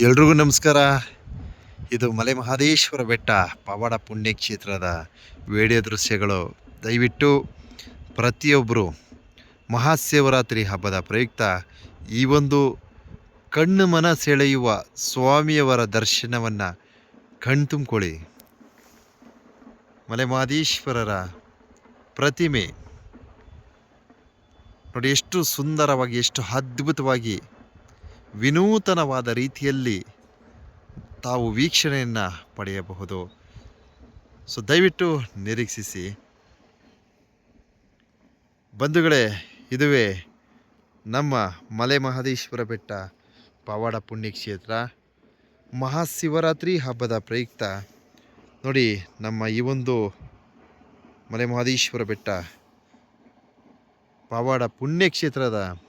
ಎಲ್ರಿಗೂ ನಮಸ್ಕಾರ. ಇದು ಮಲೆ ಮಹಾದೇಶ್ವರ ಬೆಟ್ಟ, ಪವಾಡ ಪುಣ್ಯಕ್ಷೇತ್ರದ ವೇಡಿಯೋ ದೃಶ್ಯಗಳು. ದಯವಿಟ್ಟು ಪ್ರತಿಯೊಬ್ಬರು ಮಹಾಶಿವರಾತ್ರಿ ಹಬ್ಬದ ಪ್ರಯುಕ್ತ ಈ ಒಂದು ಕಣ್ಣು ಮನ ಸೆಳೆಯುವ ಸ್ವಾಮಿಯವರ ದರ್ಶನವನ್ನು ಕಣ್ತುಂಬಿಕೊಳ್ಳಿ. ಮಲೆ ಮಹಾದೇಶ್ವರರ ಪ್ರತಿಮೆ. ನೋಡಿ, ಎಷ್ಟು ಸುಂದರವಾಗಿ, ಎಷ್ಟು ಅದ್ಭುತವಾಗಿ ವಿನೂತನವಾದ ರೀತಿಯಲ್ಲಿ ತಾವು ವೀಕ್ಷಣೆಯನ್ನು ಪಡೆಯಬಹುದು. ಸೊ ದಯವಿಟ್ಟು ನಿರೀಕ್ಷಿಸಿ. ಬಂಧುಗಳೇ, ಇದುವೇ ನಮ್ಮ ಮಲೆ ಮಹದೇಶ್ವರ ಬೆಟ್ಟ, ಪವಾಡ ಪುಣ್ಯಕ್ಷೇತ್ರ, ಮಹಾಶಿವರಾತ್ರಿ ಹಬ್ಬದ ಪ್ರಯುಕ್ತ. ನೋಡಿ, ನಮ್ಮ ಈ ಒಂದು ಮಲೆ ಮಹದೇಶ್ವರ ಬೆಟ್ಟ, ಪವಾಡ ಪುಣ್ಯಕ್ಷೇತ್ರದ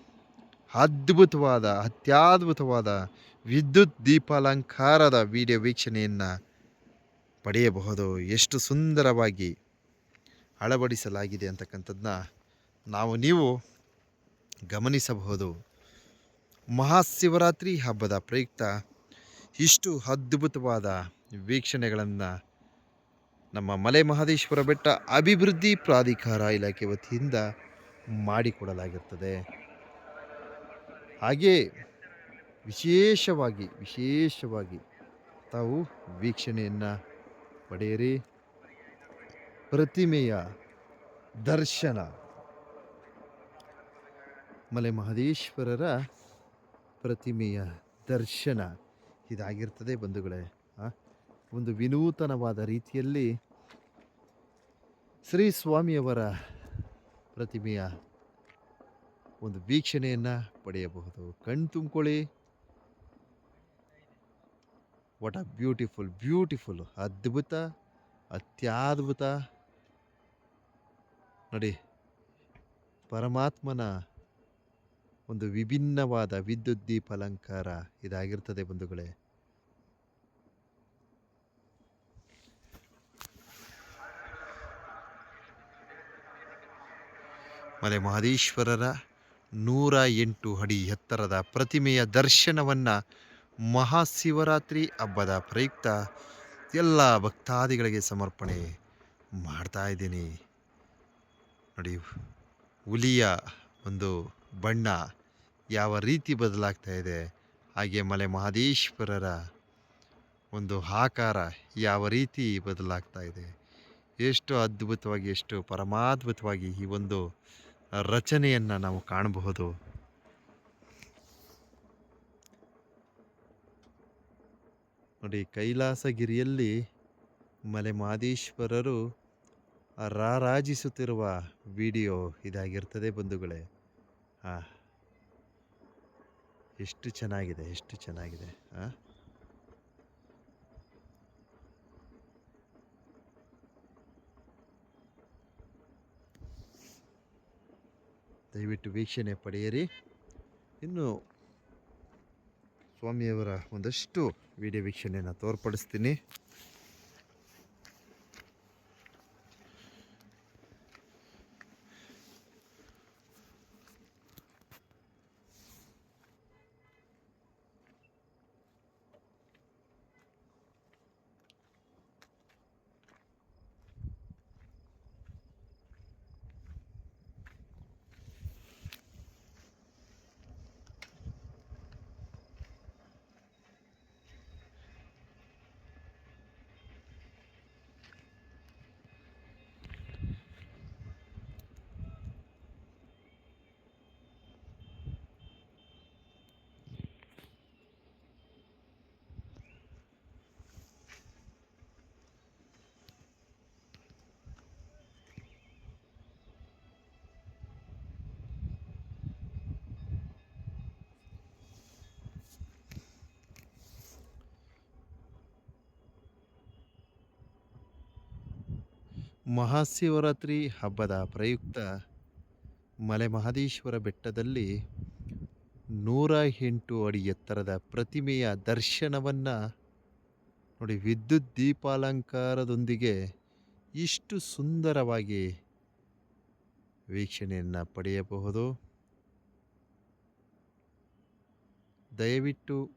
ಅದ್ಭುತವಾದ, ಅತ್ಯದ್ಭುತವಾದ ವಿದ್ಯುತ್ ದೀಪಾಲಂಕಾರದ ವಿಡಿಯೋ ವೀಕ್ಷಣೆಯನ್ನು ಪಡೆಯಬಹುದು. ಎಷ್ಟು ಸುಂದರವಾಗಿ ಅಳವಡಿಸಲಾಗಿದೆ ಅಂತಕ್ಕಂಥದ್ದನ್ನ ನಾವು, ನೀವು ಗಮನಿಸಬಹುದು. ಮಹಾಶಿವರಾತ್ರಿ ಹಬ್ಬದ ಪ್ರಯುಕ್ತ ಇಷ್ಟು ಅದ್ಭುತವಾದ ವೀಕ್ಷಣೆಗಳನ್ನು ನಮ್ಮ ಮಲೆ ಮಹದೇಶ್ವರ ಬೆಟ್ಟ ಅಭಿವೃದ್ಧಿ ಪ್ರಾಧಿಕಾರ ಇಲಾಖೆ ವತಿಯಿಂದ ಮಾಡಿಕೊಡಲಾಗಿರ್ತದೆ. ಹಾಗೇ ವಿಶೇಷವಾಗಿ ವಿಶೇಷವಾಗಿ ತಾವು ವೀಕ್ಷಣೆಯನ್ನು ಪಡೆಯಿರಿ. ಪ್ರತಿಮೆಯ ದರ್ಶನ. ಮಲೆ ಮಹದೇಶ್ವರರ ಪ್ರತಿಮೆಯ ದರ್ಶನ ಇದಾಗಿರ್ತದೆ ಬಂಧುಗಳೇ. ಒಂದು ವಿನೂತನವಾದ ರೀತಿಯಲ್ಲಿ ಶ್ರೀ ಸ್ವಾಮಿಯವರ ಪ್ರತಿಮೆಯ ಒಂದು ವೀಕ್ಷಣೆಯನ್ನು ಪಡೆಯಬಹುದು. ಕಣ್ ತುಂಬಿಕೊಳ್ಳಿ. ವಾಟ್ ಅ ಬ್ಯೂಟಿಫುಲ್ ಬ್ಯೂಟಿಫುಲ್ ಅದ್ಭುತ, ಅತ್ಯದ್ಭುತ. ನೋಡಿ, ಪರಮಾತ್ಮನ ಒಂದು ವಿಭಿನ್ನವಾದ ವಿದ್ಯುತ್ ದೀಪ ಅಲಂಕಾರ ಇದಾಗಿರ್ತದೆ ಬಂಧುಗಳೇ. ಮಲೆ ಮಹದೇಶ್ವರರ ನೂರ ಎಂಟು ಅಡಿ ಎತ್ತರದ ಪ್ರತಿಮೆಯ ದರ್ಶನವನ್ನು ಮಹಾಶಿವರಾತ್ರಿ ಹಬ್ಬದ ಪ್ರಯುಕ್ತ ಎಲ್ಲ ಭಕ್ತಾದಿಗಳಿಗೆ ಸಮರ್ಪಣೆ ಮಾಡ್ತಾ ಇದ್ದೀನಿ. ನೋಡಿ, ಹುಲಿಯ ಒಂದು ಬಣ್ಣ ಯಾವ ರೀತಿ ಬದಲಾಗ್ತಾ ಇದೆ, ಹಾಗೆ ಮಲೆ ಮಹದೇಶ್ವರರ ಒಂದು ಆಕಾರ ಯಾವ ರೀತಿ ಬದಲಾಗ್ತಾ ಇದೆ, ಎಷ್ಟು ಅದ್ಭುತವಾಗಿ, ಎಷ್ಟು ಪರಮಾದ್ಭುತವಾಗಿ ಈ ಒಂದು ರಚನೆಯನ್ನು ನಾವು ಕಾಣಬಹುದು. ನೋಡಿ, ಕೈಲಾಸಗಿರಿಯಲ್ಲಿ ಮಲೆ ಮಾದೇಶ್ವರರು ರಾರಾಜಿಸುತ್ತಿರುವ ವಿಡಿಯೋ ಇದಾಗಿರ್ತದೆ ಬಂಧುಗಳೇ. ಹಾಂ ಎಷ್ಟು ಚೆನ್ನಾಗಿದೆ ಎಷ್ಟು ಚೆನ್ನಾಗಿದೆ, ಆ? ದಯವಿಟ್ಟು ವೀಕ್ಷಣೆ ಪಡೆಯಿರಿ. ಇನ್ನು ಸ್ವಾಮಿಯವರ ಒಂದಷ್ಟು ವಿಡಿಯೋ ವೀಕ್ಷಣೆಯನ್ನು ತೋರ್ಪಡಿಸ್ತೀನಿ. ಮಹಾಶಿವರಾತ್ರಿ ಹಬ್ಬದ ಪ್ರಯುಕ್ತ ಮಲೆ ಮಹದೇಶ್ವರ ಬೆಟ್ಟದಲ್ಲಿ ನೂರ ಎಂಟು ಅಡಿ ಎತ್ತರದ ಪ್ರತಿಮೆಯ ದರ್ಶನವನ್ನು ನೋಡಿ, ವಿದ್ಯುತ್ ದೀಪಾಲಂಕಾರದೊಂದಿಗೆ ಇಷ್ಟು ಸುಂದರವಾಗಿ ವೀಕ್ಷಣೆಯನ್ನು ಪಡೆಯಬಹುದು. ದಯವಿಟ್ಟು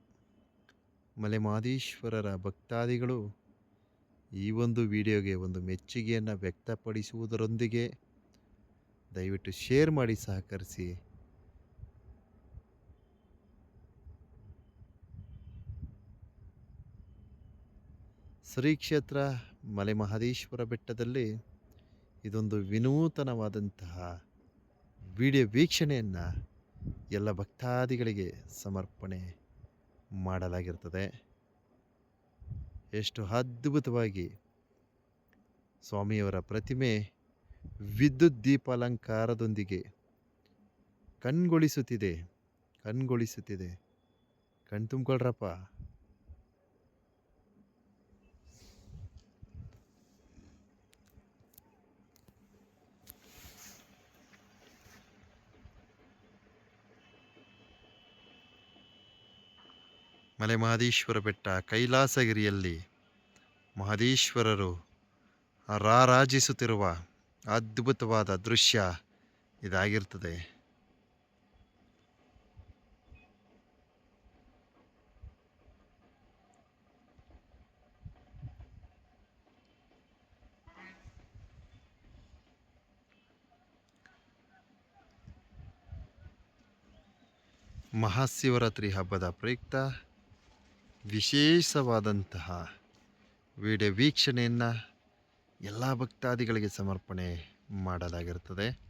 ಮಲೆ ಮಹದೇಶ್ವರರ ಭಕ್ತಾದಿಗಳು ಈ ಒಂದು ವಿಡಿಯೋಗೆ ಒಂದು ಮೆಚ್ಚುಗೆಯನ್ನು ವ್ಯಕ್ತಪಡಿಸುವುದರೊಂದಿಗೆ ದಯವಿಟ್ಟು ಶೇರ್ ಮಾಡಿ ಸಹಕರಿಸಿ. ಶ್ರೀ ಕ್ಷೇತ್ರ ಮಲೆಮಹದೇಶ್ವರ ಬೆಟ್ಟದಲ್ಲಿ ಇದೊಂದು ವಿನೂತನವಾದಂತಹ ವಿಡಿಯೋ ವೀಕ್ಷಣೆಯನ್ನು ಎಲ್ಲ ಭಕ್ತಾದಿಗಳಿಗೆ ಸಮರ್ಪಣೆ ಮಾಡಲಾಗಿರ್ತದೆ. ಎಷ್ಟು ಅದ್ಭುತವಾಗಿ ಸ್ವಾಮಿಯವರ ಪ್ರತಿಮೆ ವಿದ್ಯುತ್ ದೀಪಾಲಂಕಾರದೊಂದಿಗೆ ಕಣ್ಗೊಳಿಸುತ್ತಿದೆ ಕಣ್ಗೊಳಿಸುತ್ತಿದೆ. ಕಣ್ ಮಲೆ ಮಹದೇಶ್ವರ ಬೆಟ್ಟ ಕೈಲಾಸಗಿರಿಯಲ್ಲಿ ಮಹದೇಶ್ವರರು ರಾರಾಜಿಸುತ್ತಿರುವ ಅದ್ಭುತವಾದ ದೃಶ್ಯ ಇದಾಗಿರ್ತದೆ. ಮಹಾಶಿವರಾತ್ರಿ ಹಬ್ಬದ ಪ್ರಯುಕ್ತ ವಿಶೇಷವಾದಂತಹ ವಿಡಿಯೋ ವೀಕ್ಷಣೆಯನ್ನು ಎಲ್ಲ ಭಕ್ತಾದಿಗಳಿಗೆ ಸಮರ್ಪಣೆ ಮಾಡಲಾಗಿರುತ್ತದೆ.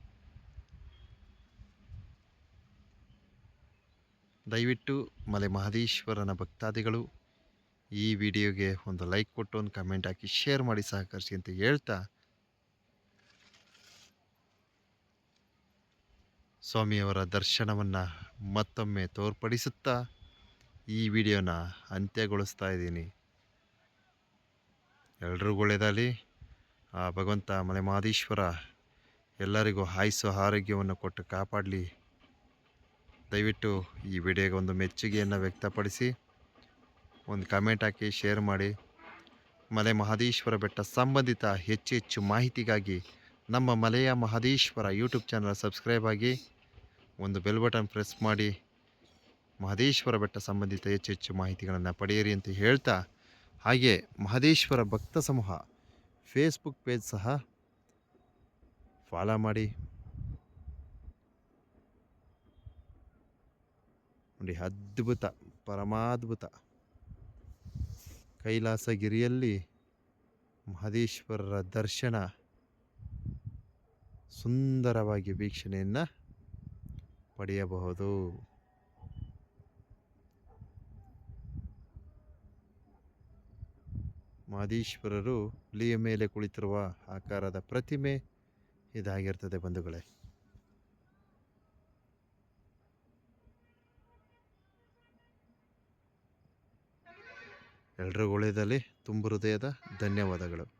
ದಯವಿಟ್ಟು ಮಲೆ ಮಹದೇಶ್ವರನ ಭಕ್ತಾದಿಗಳು ಈ ವಿಡಿಯೋಗೆ ಒಂದು ಲೈಕ್ ಕೊಟ್ಟು, ಒಂದು ಕಮೆಂಟ್ ಹಾಕಿ, ಶೇರ್ ಮಾಡಿ ಸಹಕರಿಸಿ ಅಂತ ಹೇಳ್ತಾ ಸ್ವಾಮಿಯವರ ದರ್ಶನವನ್ನು ಮತ್ತೊಮ್ಮೆ ತೋರ್ಪಡಿಸುತ್ತಾ ಈ ವಿಡಿಯೋನ ಅಂತ್ಯಗೊಳಿಸ್ತಾ ಇದ್ದೀನಿ. ಎಲ್ರಿಗೂ ಒಳ್ಳೆಯದಾಗಲಿ. ಆ ಭಗವಂತ ಮಲೆ ಮಲೆಮಹದೇಶ್ವರ ಎಲ್ಲರಿಗೂ ಹಾಯಿಸೋ ಆರೋಗ್ಯವನ್ನು ಕೊಟ್ಟು ಕಾಪಾಡಲಿ. ದಯವಿಟ್ಟು ಈ ವಿಡಿಯೋಗೆ ಒಂದು ಮೆಚ್ಚುಗೆಯನ್ನು ವ್ಯಕ್ತಪಡಿಸಿ, ಒಂದು ಕಮೆಂಟ್ ಹಾಕಿ ಶೇರ್ ಮಾಡಿ. ಮಲೆ ಮಹದೇಶ್ವರ ಬೆಟ್ಟ ಸಂಬಂಧಿತ ಹೆಚ್ಚು ಹೆಚ್ಚು ಮಾಹಿತಿಗಾಗಿ ನಮ್ಮ ಮಲೆಯ ಮಹದೇಶ್ವರ ಯೂಟ್ಯೂಬ್ ಚಾನಲ್ ಸಬ್ಸ್ಕ್ರೈಬ್ ಆಗಿ, ಒಂದು ಬೆಲ್ ಬಟನ್ ಪ್ರೆಸ್ ಮಾಡಿ. ಮಹದೇಶ್ವರ ಬೆಟ್ಟ ಸಂಬಂಧಿತ ಹೆಚ್ಚು ಹೆಚ್ಚು ಮಾಹಿತಿಗಳನ್ನು ಪಡೆಯಿರಿ ಅಂತ ಹೇಳ್ತಾ, ಹಾಗೆ ಮಹದೇಶ್ವರ ಭಕ್ತ ಸಮೂಹ ಫೇಸ್ಬುಕ್ ಪೇಜ್ ಸಹ ಫಾಲೋ ಮಾಡಿ. ನೋಡಿ, ಅದ್ಭುತ, ಪರಮಾದ್ಭುತ ಕೈಲಾಸಗಿರಿಯಲ್ಲಿ ಮಹದೇಶ್ವರರ ದರ್ಶನ ಸುಂದರವಾಗಿ ವೀಕ್ಷಣೆಯನ್ನು ಪಡೆಯಬಹುದು. ಮಹದೇಶ್ವರರು ಹುಲಿಯ ಮೇಲೆ ಕುಳಿತಿರುವ ಆಕಾರದ ಪ್ರತಿಮೆ ಇದಾಗಿರ್ತದೆ ಬಂಧುಗಳೇ. ಎಲ್ರಿಗೂ ಒಳ್ಳೆಯದಲ್ಲಿ ತುಂಬ ಹೃದಯದ ಧನ್ಯವಾದಗಳು.